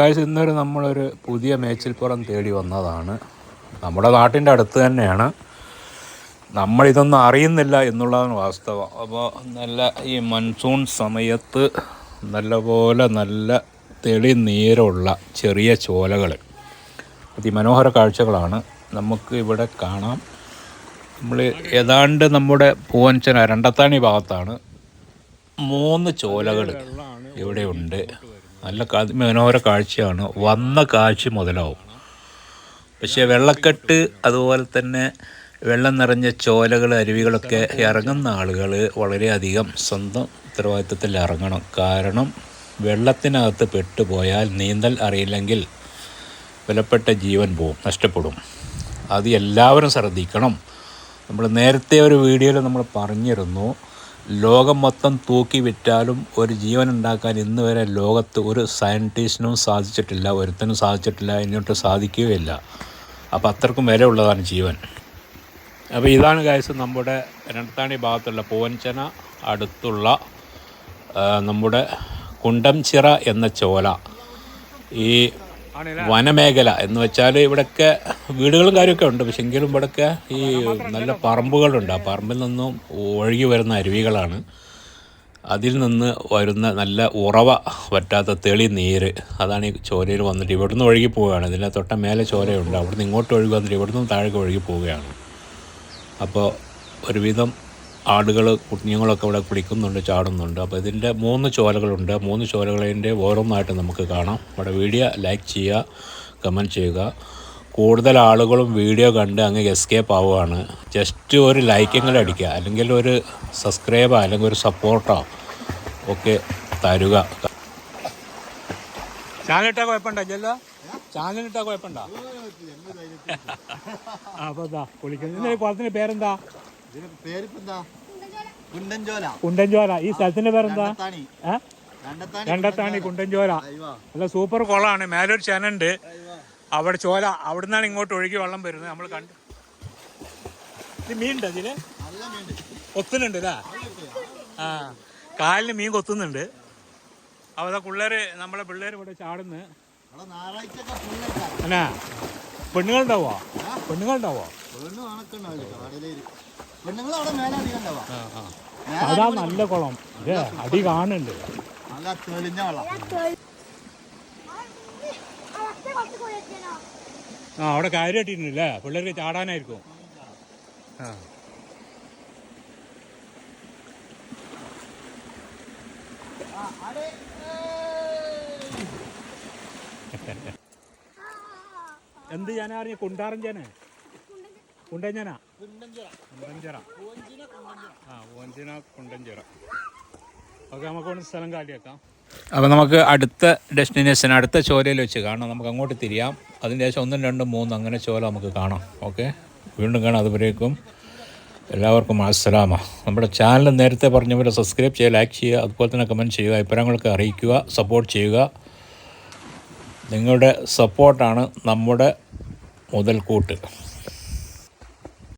കാഴ്ച ഇന്നൊരു നമ്മളൊരു പുതിയ മേച്ചിൽപ്പുറം തേടി വന്നതാണ്. നമ്മുടെ നാട്ടിന്റെ അടുത്ത് തന്നെയാണ്. നമ്മളിതൊന്നും അറിയുന്നില്ല എന്നുള്ളതാണ് വാസ്തവം. അപ്പോൾ നല്ല ഈ മൺസൂൺ സമയത്ത് നല്ലപോലെ നല്ല തെളി നീരമുള്ള ചെറിയ ചോലകൾ അതിമനോഹര കാഴ്ചകളാണ് നമുക്ക് ഇവിടെ കാണാം. നമ്മൾ ഏതാണ്ട് നമ്മുടെ പൂവൻചന രണ്ടത്താണി ഭാഗത്താണ് മൂന്ന് ചോലകൾ ഇവിടെയുണ്ട് നല്ല മനോഹര കാഴ്ചയാണ്. വന്ന കാഴ്ച മുതലാവും. പക്ഷേ വെള്ളക്കെട്ട് അതുപോലെ തന്നെ വെള്ളം നിറഞ്ഞ ചോലകൾ അരുവികളൊക്കെ ഇറങ്ങുന്ന ആളുകൾ വളരെയധികം സ്വന്തം ഉത്തരവാദിത്തത്തിൽ ഇറങ്ങണം. കാരണം വെള്ളത്തിനകത്ത് പെട്ടുപോയാൽ നീന്തൽ അറിയില്ലെങ്കിൽ വിലപ്പെട്ട ജീവൻ പോവും നഷ്ടപ്പെടും. അത് എല്ലാവരും ശ്രദ്ധിക്കണം. നമ്മൾ നേരത്തെ ഒരു വീഡിയോയിൽ നമ്മൾ പറഞ്ഞിരുന്നു ലോകം മൊത്തം തൂക്കി വിറ്റാലും ഒരു ജീവൻ ഉണ്ടാക്കാൻ ഇന്ന് വരെ ലോകത്ത് ഒരു സയന്റിസ്റ്റിനും സാധിച്ചിട്ടില്ല ഒരുത്തനും സാധിച്ചിട്ടില്ല ഇങ്ങോട്ട് സാധിക്കുകയില്ല. അപ്പോൾ അത്രക്കും വിലയുള്ളതാണ് ജീവൻ. അപ്പോൾ ഇതാണ് കാഴ്ച നമ്മുടെ രണ്ടാണി ഭാഗത്തുള്ള പൂവഞ്ചന അടുത്തുള്ള നമ്മുടെ കുണ്ടംചിറ എന്ന ചോല. ഈ വനമേഖല എന്ന് വെച്ചാൽ ഇവിടെയൊക്കെ വീടുകളും കാര്യമൊക്കെ ഉണ്ട്. പക്ഷെ എങ്കിലും ഇവിടെയൊക്കെ ഈ നല്ല പറമ്പുകളുണ്ട്. ആ പറമ്പിൽ നിന്നും ഒഴുകി വരുന്ന അരുവികളാണ്. അതിൽ നിന്ന് വരുന്ന നല്ല ഉറവ പറ്റാത്ത തെളി നീര് അതാണ് ഈ ചോരയിൽ വന്നിട്ട് ഇവിടുന്ന് ഒഴുകി പോവുകയാണ്. ഇതിന്റെ തൊട്ട മേലെ ചോരയുണ്ട്. അവിടുന്ന് ഇങ്ങോട്ട് ഒഴുകി വന്നിട്ട് ഇവിടുന്ന് താഴേക്ക് ഒഴുകി പോവുകയാണ്. അപ്പോൾ ഒരുവിധം ആടുകൾ കുഞ്ഞുങ്ങളൊക്കെ ഇവിടെ കുളിക്കുന്നുണ്ട് ചാടുന്നുണ്ട് അപ്പോൾ ഇതിന്റെ മൂന്ന് ചോലകളുണ്ട് മൂന്ന് ചോലകളതിന്റെ ഓരോന്നായിട്ട് നമുക്ക് കാണാം ഇവിടെ വീഡിയോ ലൈക്ക് ചെയ്യുക കമന്റ് ചെയ്യുക കൂടുതൽ ആളുകളും വീഡിയോ കണ്ട് അങ്ങ് എസ്കേപ്പ് ആവുകയാണ് ജസ്റ്റ് ഒരു ലൈക്കെങ്കിലും അടിക്കുക അല്ലെങ്കിൽ ഒരു സബ്സ്ക്രൈബോ അല്ലെങ്കിൽ ഒരു സപ്പോർട്ടോ ഒക്കെ തരുക ചാനലിട്ടാ കുഴപ്പമുണ്ടല്ലോ ചാനലിട്ടാ കുഴപ്പമുണ്ടോ അപ്പോൾ ഇതാ കുളിക്കുന്നത് കുളത്തിന്റെ പേരെന്താ ഇതിന് പേരിപ്പെന്താ? കുണ്ടൻചോല കുണ്ടൻചോല ഈ സ്ഥലത്തിന്റെ പേരെന്താ? രണ്ടത്താണി. കുണ്ടൻചോല അയ്യോ നല്ല സൂപ്പർ കുളമാണ്. മേലൊരു ചെനുണ്ട്. അവിടെ ചോല. അവിടെ നിന്നാണ് ഇങ്ങോട്ട് ഒഴുകി വെള്ളം വരുന്നത്. നമ്മൾ കണ്ടു. ഇത് മീനുണ്ട് അതിൽ കൊത്തുന്നുണ്ട് അല്ലേ ആ. കാലിന് മീൻ കൊത്തുന്നുണ്ട്. അവിടെ പിള്ളേര് നമ്മളെ പിള്ളേര് ഇവിടെ ചാടുന്നു. എന്നാ? പെണ്ണുങ്ങളുണ്ടാവോ? പെണ്ണുങ്ങളുണ്ടാവോ? പെണ്ണുങ്ങൾ അവിടെ മേലെ അധികം അതാ നല്ല കുളം. ഇത് അടി കാണുന്നുണ്ട്. നല്ല തെളിഞ്ഞ വെള്ളം. ആ അവിടെ കാര്യമായിട്ടില്ലേ പിള്ളേർക്ക് ചാടാനായിരിക്കും? ആ. എന്ത് ഞാനറിയ കുണ്ടാറൻ ചേന കുണ്ടഞ്ചന. കുണ്ടഞ്ചിറ. ആ ഓഞ്ചന കുണ്ടഞ്ചിറ. ഓക്കെ നമുക്ക് സ്ഥലം കാട്ടിയേക്കാം. അപ്പോൾ നമുക്ക് അടുത്ത ഡെസ്റ്റിനേഷൻ അടുത്ത ചോലയിൽ വെച്ച് കാണാം. നമുക്ക് അങ്ങോട്ട് തിരിയാം. അതിന് ശേഷം ഒന്നും രണ്ടും മൂന്നും അങ്ങനെ ചോല നമുക്ക് കാണാം. ഓക്കെ? വീണ്ടും കാണാം അതുവരേക്കും. എല്ലാവർക്കും അസ്സലാമ നമ്മുടെ ചാനൽ നേരത്തെ പറഞ്ഞ പോലെ സബ്സ്ക്രൈബ് ചെയ്യുക ലൈക്ക് ചെയ്യുക അതുപോലെ തന്നെ കമന്റ് ചെയ്യുക അഭിപ്രായങ്ങളൊക്കെ അറിയിക്കുക സപ്പോർട്ട് ചെയ്യുക. നിങ്ങളുടെ സപ്പോർട്ടാണ് നമ്മുടെ മുതൽക്കൂട്ട്.